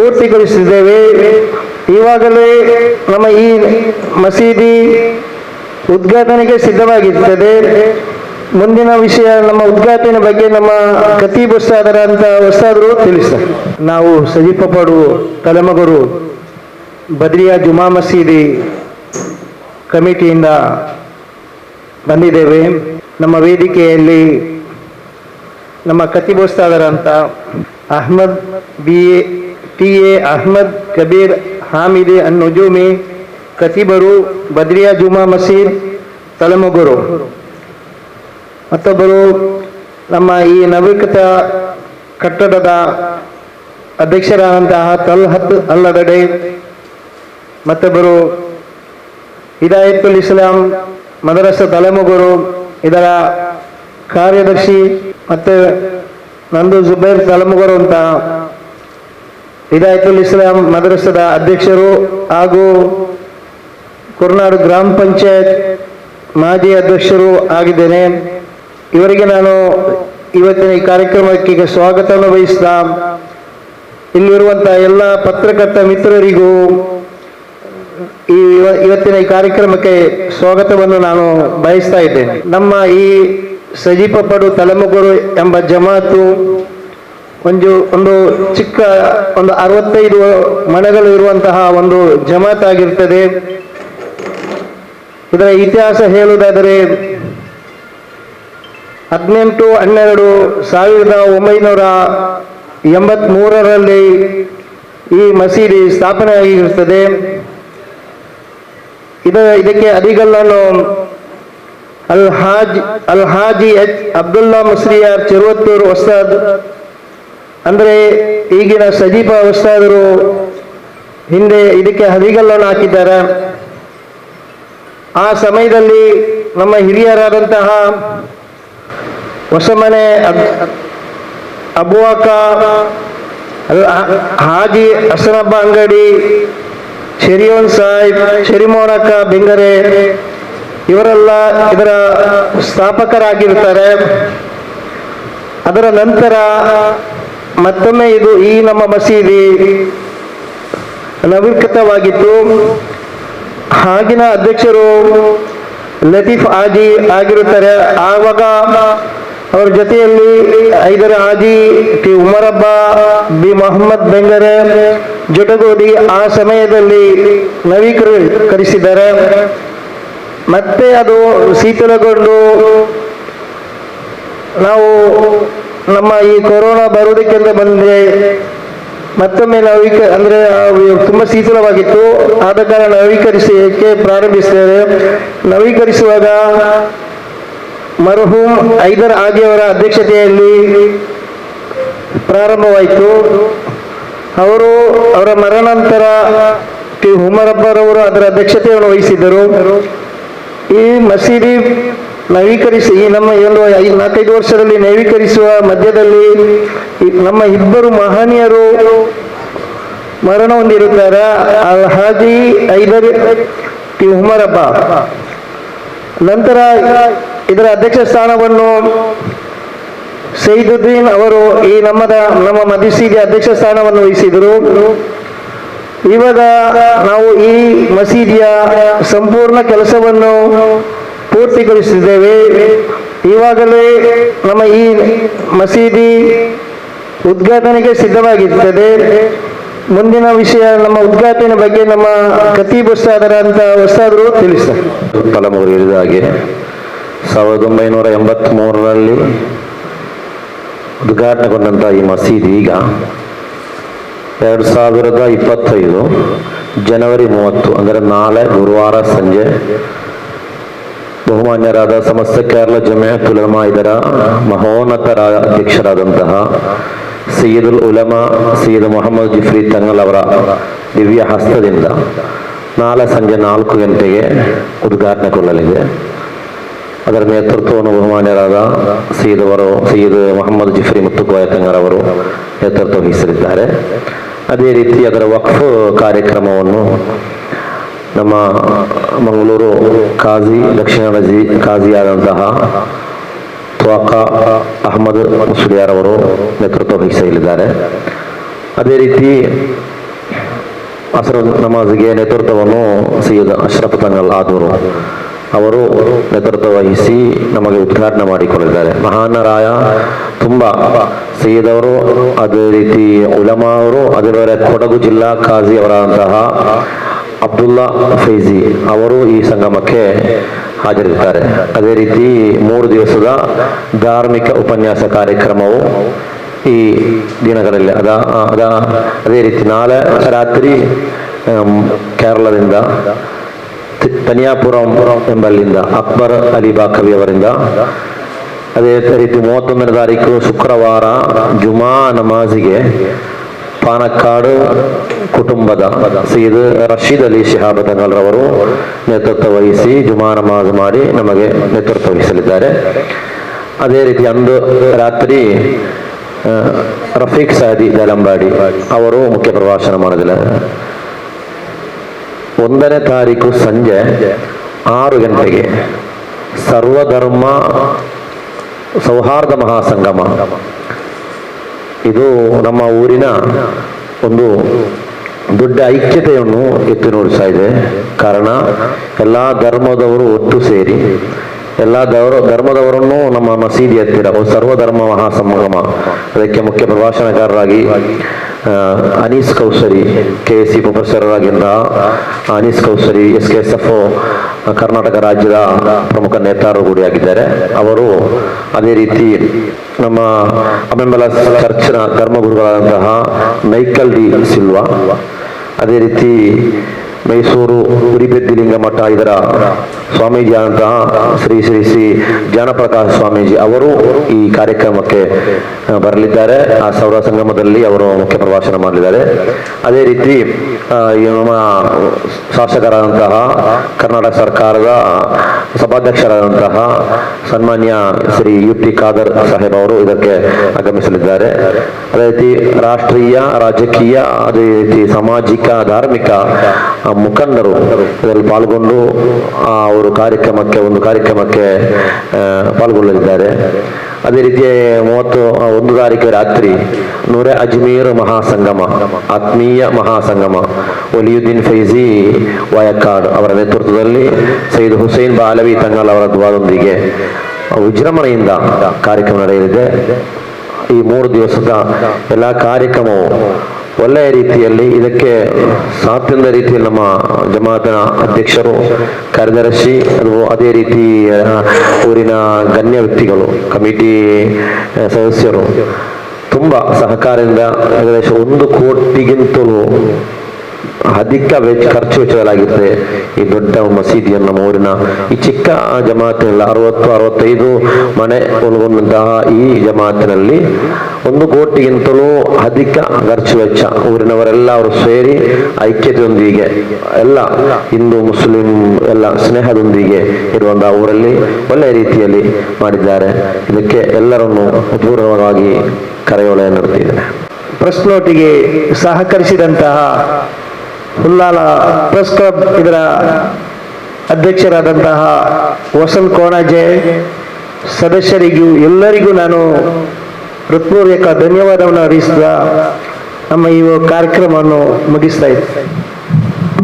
ಪೂರ್ತಿಗೊಳಿಸಿದ್ದೇವೆ. ಈವಾಗಲೇ ನಮ್ಮ ಈ ಮಸೀದಿ ಉದ್ಘಾಟನೆಗೆ ಸಿದ್ಧವಾಗಿರ್ತದೆ. ಮುಂದಿನ ವಿಷಯ ನಮ್ಮ ಉದ್ಘಾಟನೆ ಬಗ್ಗೆ ನಮ್ಮ ಕತಿ ಅಂತ ಉಸ್ತಾದರು ತಿಳಿಸ್ತಾರೆ. ನಾವು ಸಜೀಪಪಡು ತಲೆಮಗರು ಬದ್ರಿಯಾ ಜುಮಾ ಮಸೀದಿ ಕಮಿಟಿಯಿಂದ ಬಂದಿದ್ದೇವೆ. ನಮ್ಮ ವೇದಿಕೆಯಲ್ಲಿ ನಮ್ಮ ಕತಿ ಅಂತ Ahmad B T A Ahmad Kabir Hamidi ಅನ್ ಕತಿಬರು ಬದ್ರಿಯಾ ಜುಮಾ ಮಸೀದ್ ತಲಮಗುರು ಮತ್ತೊಬ್ಬರು ನಮ್ಮ ಈ ನವೀಕೃತ ಕಟ್ಟಡದ ಅಧ್ಯಕ್ಷರಾದಂತಹ ತಲ್ಹತ್ ಅಲ್ಲಗಡೆ ಮತ್ತೊಬ್ಬರು ಹಿದಾಯತುಲ್ ಇಸ್ಲಾಂ ಮದರಸ ತಲೆಮಗುರು ಇದರ ಕಾರ್ಯದರ್ಶಿ ಮತ್ತು ನಂದು ಜುಬೈರ್ ತಲೆಮಗುರು ಅಂತ ಹಿದಾಯತುಲ್ ಇಸ್ಲಾಂ ಮದ್ರಸದ ಅಧ್ಯಕ್ಷರು ಹಾಗೂ ಕುರ್ನಾಡು ಗ್ರಾಮ ಪಂಚಾಯತ್ ಮಾಜಿ ಅಧ್ಯಕ್ಷರು ಆಗಿದ್ದೇನೆ. ಇವರಿಗೆ ನಾನು ಇವತ್ತಿನ ಈ ಕಾರ್ಯಕ್ರಮಕ್ಕೆ ಸ್ವಾಗತವನ್ನು ವಹಿಸ್ತಾ ಇಲ್ಲಿರುವಂತಹ ಎಲ್ಲ ಪತ್ರಕರ್ತ ಮಿತ್ರರಿಗೂ ಈ ಇವ- ಇವತ್ತಿನ ಈ ಕಾರ್ಯಕ್ರಮಕ್ಕೆ ಸ್ವಾಗತವನ್ನು ನಾನು ಬಯಸ್ತಾ ಇದ್ದೇನೆ. ನಮ್ಮ ಈ ಸಜೀಪ ಪಡು ತಲೆಮಗುರು ಎಂಬ ಜಮಾತು ಒಂದು ಒಂದು ಚಿಕ್ಕ, ಒಂದು ಅರವತ್ತೈದು ಮನೆಗಳು ಇರುವಂತಹ ಒಂದು ಜಮಾತ್ ಆಗಿರ್ತದೆ. ಇದರ ಇತಿಹಾಸ ಹೇಳುವುದಾದರೆ, ಹದಿನೆಂಟು, ಹನ್ನೆರಡು, ಸಾವಿರದ ಒಂಬೈನೂರ ಎಂಬತ್ಮೂರರಲ್ಲಿ ಈ ಮಸೀದಿ ಸ್ಥಾಪನೆ ಆಗಿರುತ್ತದೆ ಇದ, ಇದಕ್ಕೆ ಅಡಿಗಲ್ಲನ್ನು ಅಲ್ ಹಾಜ್ ಅಲ್ ಹಾಜಿ ಎಚ್ ಅಬ್ದುಲ್ಲಾ ಮುಸ್ರಿಯಾರ್ ಚಿರುವತ್ತೂರು ಉಸ್ತಾದ್ ಅಂದರೆ ಈಗಿನ ಸಜೀಪ ಉಸ್ತಾದರು ಹಿಂದೆ ಇದಕ್ಕೆ ಹದಿಗಲ್ಲನ್ನು ಹಾಕಿದ್ದಾರೆ. ಆ ಸಮಯದಲ್ಲಿ ನಮ್ಮ ಹಿರಿಯರಾದಂತಹ ಹೊಸಮನೆ ಅಬ್- ಅಬುವಾಕ ಹಾಜಿ ಹಸನಬ್ಬ ಅಂಗಡಿ, ಶರಿಯೋನ್ ಸಾಹಿಬ್ ಶೆರಿಮೋನಕ ಬೆಂಗರೆ, ಇವರೆಲ್ಲ ಇದರ ಸ್ಥಾಪಕರಾಗಿರ್ತಾರೆ ಅದರ ನಂತರ ಮತ್ತೊಮ್ಮೆ ಇದು ಈ ನಮ್ಮ ಮಸೀದಿ ನವೀಕೃತವಾಗಿತ್ತು. ಆಗಿನ ಅಧ್ಯಕ್ಷರು ಲತೀಫ್ ಆಜಿ ಆಗಿರುತ್ತಾರೆ. ಆವಾಗ ಅವರ ಜೊತೆಯಲ್ಲಿ ಐದರ ಆಜಿ ಟಿ ಉಮರಬ್ಬ ಬಿ ಮೊಹಮ್ಮದ್ ಬೆಂಗರೆ ಜೊತೆಗೂಡಿ ಆ ಸಮಯದಲ್ಲಿ ನವೀಕರಿಸಿದ್ದಾರೆ. ಮತ್ತೆ ಅದು ಶೀತಲಗೊಂಡು ನಾವು ನಮ್ಮ ಈ ಕೊರೋನಾ ಬರೋದಕ್ಕಿಂತ ಬಂದ್ರೆ ಮತ್ತೊಮ್ಮೆ ನವೀಕ ಅಂದರೆ ತುಂಬ ಶೀತಲವಾಗಿತ್ತು. ಆದ ಕಾರಣ ನವೀಕರಿಸಲಿಕ್ಕೆ ಪ್ರಾರಂಭಿಸಿದ್ದೇವೆ. ನವೀಕರಿಸುವಾಗ ಮರುಹೂಮ್ ಐದರ್ ಆಗಿಯವರ ಅಧ್ಯಕ್ಷತೆಯಲ್ಲಿ ಪ್ರಾರಂಭವಾಯಿತು. ಅವರು ಅವರ ಮರಣಾಂತರ ಟಿ. ಹುಮರಬ್ಬರವರು ಅದರ ಅಧ್ಯಕ್ಷತೆಯನ್ನು ವಹಿಸಿದ್ದರು. ಈ ಮಸೀದಿ ನವೀಕರಿಸಿ ಈ ನಮ್ಮ ಒಂದು ಐದು ನಾಲ್ಕೈದು ವರ್ಷದಲ್ಲಿ ನವೀಕರಿಸುವ ಮಧ್ಯದಲ್ಲಿ ನಮ್ಮ ಇಬ್ಬರು ಮಹನೀಯರು ಮರಣ ಹೊಂದಿರುತ್ತಾರೆ. ಹಾಜಿ ಐದರ್ ಟಿ ಉಮರಪ್ಪ. ನಂತರ ಇದರ ಅಧ್ಯಕ್ಷ ಸ್ಥಾನವನ್ನು ಸೈದುದ್ದೀನ್ ಅವರು ಈ ನಮ್ಮದ, ನಮ್ಮ ಮದಿಸಿಗೆ ಅಧ್ಯಕ್ಷ ಸ್ಥಾನವನ್ನು ವಹಿಸಿದರು. ಇವಾಗ ನಾವು ಈ ಮಸೀದಿಯ ಸಂಪೂರ್ಣ ಕೆಲಸವನ್ನು ಪೂರ್ತಿಗೊಳಿಸಿದ್ದೇವೆ. ಈವಾಗಲೇ ನಮ್ಮ ಈ ಮಸೀದಿ ಉದ್ಘಾಟನೆಗೆ ಸಿದ್ಧವಾಗಿರ್ತದೆ. ಮುಂದಿನ ವಿಷಯ ನಮ್ಮ ಉದ್ಘಾಟನೆ ಬಗ್ಗೆ ನಮ್ಮ ಖತೀಬ್ ಉಸ್ತಾದರ ಅಂತ ಹೊಸದ್ರು ತಿಳಿಸ್ತಾರೆ. ತಲೆಮೂರು ಹೇಳಿದ ಹಾಗೆ ಸಾವಿರದ ಒಂಬೈನೂರ ಎಂಬತ್ತ್ಮೂರರಲ್ಲಿ ಉದ್ಘಾಟನೆಗೊಂಡಂಥ ಈ ಮಸೀದಿ ಈಗ ಎರಡು ಸಾವಿರದ ಇಪ್ಪತ್ತೈದು ಜನವರಿ ಮೂವತ್ತು, ಅಂದರೆ ನಾಳೆ ಗುರುವಾರ ಸಂಜೆ ಬಹುಮಾನ್ಯರಾದ ಸಮಸ್ತ ಕೇರಳ ಜಮಿಯತ್ ಉಲಮಾ ಇದರ ಮಹೋನ್ನತರ ಅಧ್ಯಕ್ಷರಾದಂತಹ ಸೈಯದುಲ್ ಉಲಮಾ ಸೈಯದ್ ಮೊಹಮ್ಮದ್ ಜಿಫ್ರಿ ತಂಗಲ್ ಅವರ ದಿವ್ಯ ಹಸ್ತದಿಂದ ನಾಳೆ ಸಂಜೆ ನಾಲ್ಕು ಗಂಟೆಗೆ ಉದ್ಘಾಟನೆಗೊಳ್ಳಲಿದೆ. ಅದರ ನೇತೃತ್ವವನ್ನು ಬಹುಮಾನ್ಯರಾದ ಸೈಯದ್ ಅವರು, ಸೈಯದ್ ಮೊಹಮ್ಮದ್ ಜಿಫ್ರಿ ಮುತ್ತುಕೋಯ ಅವರು ನೇತೃತ್ವ ವಹಿಸಲಿದ್ದಾರೆ. ಅದೇ ರೀತಿ ಅದರ ವಕ್ಫ್ ಕಾರ್ಯಕ್ರಮವನ್ನು ನಮ್ಮ ಮಂಗಳೂರು ಕಾಜಿ, ದಕ್ಷಿಣ ಖಾಜಿ ಕಾಜಿಯಾದಂತಹ ತ್ವಾಕ ಅಹಮದ್ ಸುಡಿಯಾರ್ ಅವರು ನೇತೃತ್ವ ವಹಿಸಲಿದ್ದಾರೆ ಅದೇ ರೀತಿ ಅಸರ ನಮಾಜ್ಗೆ ನೇತೃತ್ವವನ್ನು ಸೈಯದ್ ಅಶ್ರಫ್ ತಂಗಲ್ ಆದವರು ಅವರು ನೇತೃತ್ವ ವಹಿಸಿ ನಮಗೆ ಉದ್ಘಾಟನೆ ಮಾಡಿಕೊಂಡಿದ್ದಾರೆ ಮಹಾನರಾಯ ತುಂಬ ಸೈಯದವರು ಅದೇ ರೀತಿ ಉಲಮಾ ಅವರು, ಅದೇ ಬೇರೆ ಕೊಡಗು ಜಿಲ್ಲಾ ಖಾಜಿ ಅವರಾದಂತಹ ಅಬ್ದುಲ್ಲಾ ಫೈಜಿ ಅವರು ಈ ಸಂಗಮಕ್ಕೆ ಹಾಜರಿರ್ತಾರೆ ಅದೇ ರೀತಿ ಮೂರು ದಿವಸದ ಧಾರ್ಮಿಕ ಉಪನ್ಯಾಸ ಕಾರ್ಯಕ್ರಮವು ಈ ದಿನಗಳಲ್ಲಿ ಅದ ಅದ. ಅದೇ ರೀತಿ ನಾಳೆ ರಾತ್ರಿ ಕೇರಳದಿಂದ ತನಿಯಾಪುರಂ ಎಂಬಲ್ಲಿಂದ ಅಕ್ಬರ್ ಅಲಿ ಬಾಕವಿ ಅವರಿಂದ. ಅದೇ ರೀತಿ ಮೂವತ್ತೊಂದನೇ ತಾರೀಕು ಶುಕ್ರವಾರ ಜುಮಾ ನಮಾಜಿಗೆ ಪಾನಕ್ಕಾಡು ಕುಟುಂಬದ ಸೀದ್ ರಶೀದ್ ಅಲಿ ಶಿಹಾಬ್ ತಂಗಲ್ರವರು ನೇತೃತ್ವ ವಹಿಸಿ ಜುಮಾ ನಮಾಜ್ ಮಾಡಿ ನಮಗೆ ನೇತೃತ್ವ ವಹಿಸಲಿದ್ದಾರೆ. ಅದೇ ರೀತಿ ಅಂದು ರಾತ್ರಿ ರಫೀಕ್ ಸಾದಿ ದಲಂಬಾಡಿ ಅವರು ಮುಖ್ಯ ಪ್ರವಾಸನ ಮಾಡಿದಿಲ್ಲ ಒಂದನೇ ತಾರೀಕು ಸಂಜೆ ಆರು ಗಂಟೆಗೆ ಸರ್ವಧರ್ಮ ಸೌಹಾರ್ದ ಮಹಾಸಂಗಮ. ಇದು ನಮ್ಮ ಊರಿನ ಒಂದು ದೊಡ್ಡ ಐಕ್ಯತೆಯನ್ನು ಎತ್ತಿ ನೋಡಿಸ್ತಾ ಇದೆ. ಕಾರಣ, ಎಲ್ಲ ಧರ್ಮದವರು ಒಟ್ಟು ಸೇರಿ, ಎಲ್ಲ ದವರು ಧರ್ಮದವರನ್ನು ನಮ್ಮ ಮಸೀದಿ ಹತ್ತಿರ ಸರ್ವಧರ್ಮ ಮಹಾಸಂಗಮ ಅದಕ್ಕೆ ಮುಖ್ಯ ಪ್ರಭಾಷಣಕಾರರಾಗಿ Anees Kausari K S C professor Anees Kausari, S K S F Karnataka ರಾಜ್ಯದ ಪ್ರಮುಖ ನೇತಾರರು ಕೂಡಿಯಾಗಿದ್ದಾರೆ ಅವರು ಅದೇ ರೀತಿ ನಮ್ಮ ಅಮೆಂಬಲ ಚರ್ಚ್ನ ಧರ್ಮಗುರುಗಳಾದಂತಹ ಮೈಕಲ್ ಡಿ ಸಿಲ್ವಾ, ಅದೇ ರೀತಿ ಮೈಸೂರು ಉರಿಬೆದ್ದಿಲಿಂಗ ಮಠ ಇದರ ಸ್ವಾಮೀಜಿ ಆದಂತಹ ಶ್ರೀ ಶ್ರೀ ಶ್ರೀ ಜ್ಞಾನಪ್ರಕಾಶ ಸ್ವಾಮೀಜಿ ಅವರು ಈ ಕಾರ್ಯಕ್ರಮಕ್ಕೆ ಬರಲಿದ್ದಾರೆ. ಆ ಸೌರ ಸಂಗಮದಲ್ಲಿ ಅವರು ಮುಖ್ಯ ಪ್ರವಾಸನ ಮಾಡಲಿದ್ದಾರೆ. ಅದೇ ರೀತಿ ನಮ್ಮ ಶಾಸಕರಾದಂತಹ ಕರ್ನಾಟಕ ಸರ್ಕಾರದ ಸಭಾಧ್ಯಕ್ಷರಾದಂತಹ ಸನ್ಮಾನ್ಯ ಶ್ರೀ ಯು ಟಿ ಖಾದರ್ ಸಾಹೇಬ್ ಅವರು ಇದಕ್ಕೆ ಆಗಮಿಸಲಿದ್ದಾರೆ. ಅದೇ ರೀತಿ ರಾಷ್ಟ್ರೀಯ, ರಾಜಕೀಯ, ಅದೇ ರೀತಿ ಸಾಮಾಜಿಕ, ಧಾರ್ಮಿಕ ಮುಖಂಡರು ಇದರಲ್ಲಿ ಪಾಲ್ಗೊಂಡು ಅವರು ಕಾರ್ಯಕ್ರಮಕ್ಕೆ, ಒಂದು ಕಾರ್ಯಕ್ರಮಕ್ಕೆ ಪಾಲ್ಗೊಳ್ಳಲಿದ್ದಾರೆ. ಅದೇ ರೀತಿ ಮೂವತ್ತು ಒಂದು ತಾರೀಕು ರಾತ್ರಿ ನೂರೆ ಅಜ್ಮೀರ್ ಮಹಾಸಂಗಮ, ಆತ್ಮೀಯ ಮಹಾಸಂಗಮ, ಒಲಿಯುದ್ದೀನ್ ಫೈಜಿ ವಯಕಾಡ್ ಅವರ ನೇತೃತ್ವದಲ್ಲಿ ಸೈದ್ ಹುಸೇನ್ ಬಾಲವಿ ತಂಗಲ್ ಅವರ ದ್ವಾರದೊಂದಿಗೆ ವಿಜೃಂಭಣೆಯಿಂದ ಕಾರ್ಯಕ್ರಮ ನಡೆಯಲಿದೆ. ಈ ಮೂರು ದಿವಸದ ಎಲ್ಲ ಕಾರ್ಯಕ್ರಮವು ಒಳ್ಳೆಯ ರೀತಿಯಲ್ಲಿ ಇದಕ್ಕೆ ಸಾಧ್ಯದ ರೀತಿಯಲ್ಲಿ ನಮ್ಮ ಜಮಾತನ ಅಧ್ಯಕ್ಷರು, ಕಾರ್ಯದರ್ಶಿ ಅದು ಅದೇ ರೀತಿ ಊರಿನ ಗಣ್ಯ ವ್ಯಕ್ತಿಗಳು, ಕಮಿಟಿ ಸದಸ್ಯರು, ತುಂಬ ಸಹಕಾರದಿಂದ ಒಂದು ಕೋಟಿಗಿಂತಲೂ ಅಧಿಕ ವೆಚ್ಚ ಖರ್ಚು ವೆಚ್ಚಗಳಾಗಿರ್ತದೆ ಈ ದೊಡ್ಡ ಮಸೀದಿಯನ್ನು ನಮ್ಮ ಊರಿನ ಈ ಚಿಕ್ಕ ಜಮಾತಿನಲ್ಲಿ ಅರವತ್ತು, ಅರವತ್ತೈದು ಮನೆ ಒಳಗೊಂಡಂತಹ ಈ ಜಮಾತಿನಲ್ಲಿ ಒಂದು ಕೋಟಿಗಿಂತಲೂ ಅಧಿಕ ಖರ್ಚು ವೆಚ್ಚ ಊರಿನವರೆಲ್ಲ ಅವರು ಸೇರಿ ಐಕ್ಯತೆಯೊಂದಿಗೆ ಎಲ್ಲ ಹಿಂದೂ, ಮುಸ್ಲಿಂ, ಎಲ್ಲ ಸ್ನೇಹದೊಂದಿಗೆ ಇರುವಂತಹ ಊರಲ್ಲಿ ಒಳ್ಳೆಯ ರೀತಿಯಲ್ಲಿ ಮಾಡಿದ್ದಾರೆ. ಇದಕ್ಕೆ ಎಲ್ಲರನ್ನು ಅಪೂರ್ವವಾಗಿ ಕರೆಯೋಣ ಎನ್ನುತ್ತಿದ್ದೇನೆ ಪ್ರೆಸ್ ನೋಟಿಗೆ ಸಹಕರಿಸಿದಂತಹ ಹುಲ್ಲಾಲ ಪ್ರೆಸ್ ಕ್ಲಬ್ ಇದರ ಅಧ್ಯಕ್ಷರಾದಂತಹ ವಸಂತ್ ಕೋಣಾಜೆ ಸದಸ್ಯರಿಗೂ ಎಲ್ಲರಿಗೂ ನಾನು ಹೃತ್ಪೂರ್ವಕ ಧನ್ಯವಾದವನ್ನು ಅರ್ಪಿಸಿದ ನಮ್ಮ ಈ ಕಾರ್ಯಕ್ರಮವನ್ನು ಮುಗಿಸ್ತಾ ಇದ್ದೆ